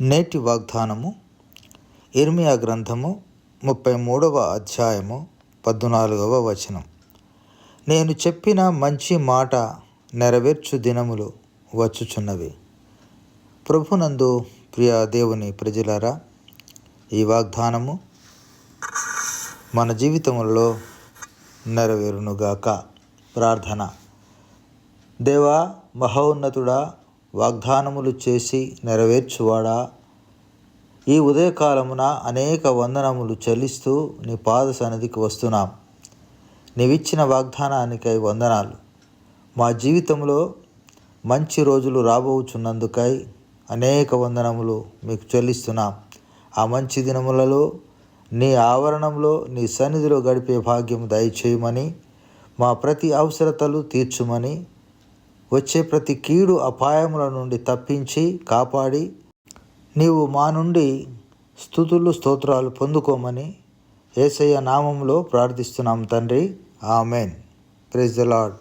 నేటి వాగ్దానము ఇర్మియా గ్రంథము ముప్పై మూడవ అధ్యాయము పద్నాలుగవ వచనం. నేను చెప్పిన మంచి మాట నెరవేర్చు దినములు వచ్చుచున్నవి. ప్రభునందు ప్రియ దేవుని ప్రజలారా ఈ వాగ్దానము మన జీవితములలో నెరవేరునుగాక. ప్రార్థన. దేవా మహోన్నతుడా వాగ్దానములు చేసి నెరవేర్చువాడా? ఈ ఉదయకాలమున అనేక వందనములు చెల్లిస్తూ నీ పాద సన్నిధికి వస్తున్నాం. నీవిచ్చిన వాగ్దానానికై వందనాలు. మా జీవితంలో మంచి రోజులు రాబోచున్నందుకై అనేక వందనములు మీకు చెల్లిస్తున్నాం. ఆ మంచి దినములలో నీ ఆవరణంలో నీ సన్నిధిలో గడిపే భాగ్యం దయచేయమని మా ప్రతి అవసరతలు తీర్చుమని వచ్చే ప్రతి కీడు అపాయముల నుండి తప్పించి కాపాడి నీవు మా నుండి స్థుతులు స్తోత్రాలు పొందుకోమని ఏసయ్య నామంలో ప్రార్థిస్తున్నాం తండ్రి. ఆమెన్. Praise the lord